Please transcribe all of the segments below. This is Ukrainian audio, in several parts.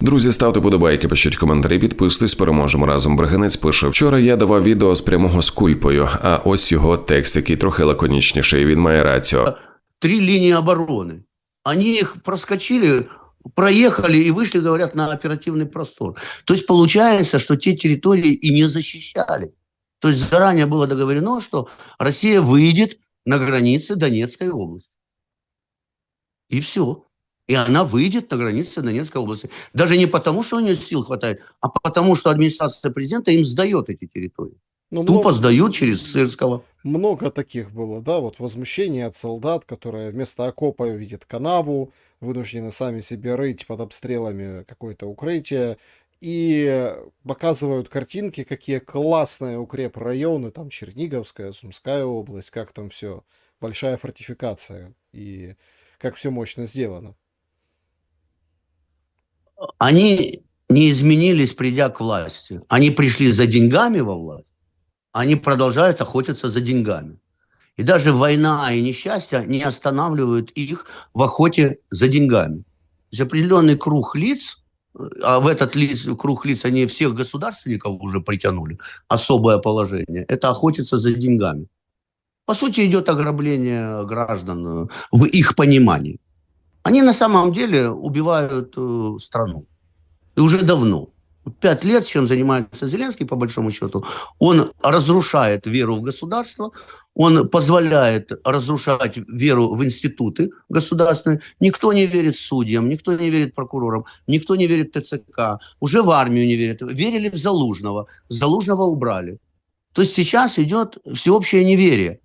Друзі, ставте подобайки, пишіть коментарі, підписуйтесь, переможемо разом. Бригинець пише: вчора я давав відео з прямого з кульпою, а ось його текст, який трохи лаконічніший. Він має рацію. три линии обороны. Они их проскочили, проехали и вышли, говорят, на оперативный простор. То есть получается, что те территории и не защищали. То есть заранее было договорено, что Россия выйдет на границы Донецкой области. И все. И она выйдет на границы Донецкой области. Даже не потому, что у нее сил хватает, а потому, что администрация президента им сдает эти территории. Ну, Тупо много, сдают через Сырского. много таких было, да, вот возмущение от солдат, которые вместо окопа видят канаву, вынуждены сами себе рыть под обстрелами какое-то укрытие, и показывают картинки, какие классные укрепрайоны, там Черниговская, Сумская область, как там все, большая фортификация, и как все мощно сделано. Они не изменились, придя к власти. Они пришли за деньгами во власть, они продолжают охотиться за деньгами. И даже война и несчастье не останавливают их в охоте за деньгами. То есть определенный круг лиц, а в этот лиц, круг лиц они всех государственников уже притянули, особое положение, это охотиться за деньгами. По сути, идет ограбление граждан в их понимании. Они на самом деле убивают э, страну. И уже давно. Пять лет, чем занимается Зеленский, по большому счету, он разрушает веру в государство, он позволяет разрушать веру в институты государственные. Никто не верит судьям, никто не верит прокурорам, никто не верит ТЦК, уже в армию не верят. Верили в Залужного, Залужного убрали. То есть сейчас идет всеобщее неверие.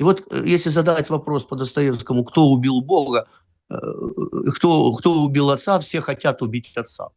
И вот э, если задать вопрос по Достоевскому, кто убил Бога, кто, кто убил отца, все хотят убить отца.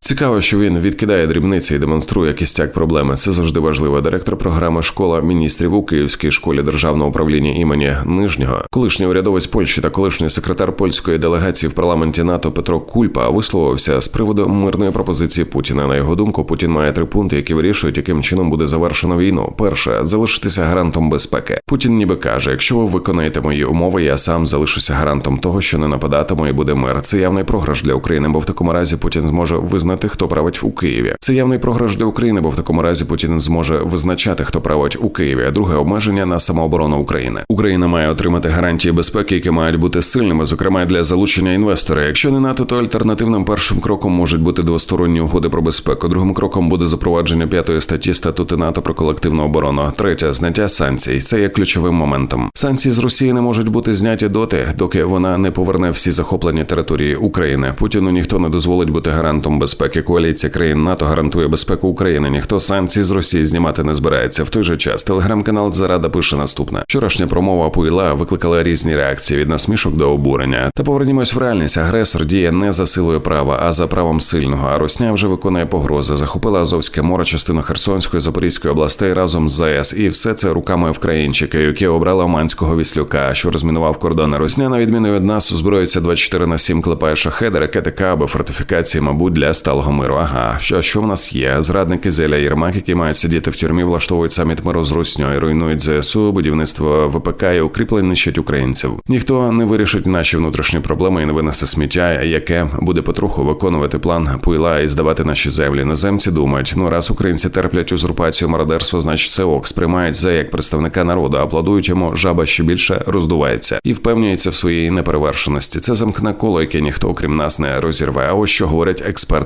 Цікаво, що він відкидає дрібниці і демонструє кістяк проблеми. Це завжди важливо. Директор програми Школа міністрів у Київській школі державного управління імені Нижнього, колишній урядовець Польщі та колишній секретар польської делегації в парламенті НАТО Петро Кульпа висловився з приводу мирної пропозиції Путіна. На його думку, Путін має три пункти, які вирішують, яким чином буде завершено війну. Перше залишитися гарантом безпеки. Путін ніби каже: якщо ви виконаєте мої умови, я сам залишуся гарантом того, що не нападатиму і буде мир. Це явний програш для України, бо в такому разі Путін зможе визнати, хто править у Києві. Це явний програш для України, бо в такому разі Путін зможе визначати, хто править у Києві. Друге обмеження на самооборону України. Україна має отримати гарантії безпеки, які мають бути сильними, зокрема для залучення інвестора. Якщо не НАТО, то альтернативним першим кроком можуть бути двосторонні угоди про безпеку. Другим кроком буде запровадження п'ятої статті статуту НАТО про колективну оборону. Третє зняття санкцій. Це є ключовим моментом. Санкції з Росії не можуть бути зняті доти, доки вона не поверне всі захоплені території України. Путіну ніхто не дозволить бути гарантом безпеки. Коаліція країн НАТО гарантує безпеку України. Ніхто санкцій з Росії знімати не збирається. В той же час телеграм-канал Зарада пише наступне: вчорашня промова Пуйла викликала різні реакції від насмішок до обурення. Та повернімось в реальність. Агресор діє не за силою права, а за правом сильного. А Росня вже виконує погрози. Захопила Азовське море, частину Херсонської, Запорізької областей разом з ЗАЕС. І все це руками вкраїнчика, яке обрала Оманського віслюка, що розмінував кордони. Росня, на відміну від нас, озброюється 24 на 7 клепає шахеди, ракети Каби, фортифікації, мабуть, для сталого миру. Ага, що що в нас є? Зрадники Зеля Єрмак, які мають сидіти в тюрмі, влаштовують саміт миру з Русньою, руйнують ЗСУ, будівництво ВПК і укріплень нищать українців. Ніхто не вирішить наші внутрішні проблеми і не винесе сміття, яке буде потроху виконувати план Пуйла і здавати наші землі. Іноземці думають, ну раз українці терплять узурпацію мародерства, значить це ок, сприймають за як представника народу, аплодують йому, жаба ще більше роздувається і впевнюється в своїй неперевершеності. Це замкне коло, яке ніхто, окрім нас, не розірве. А ось що говорять експерти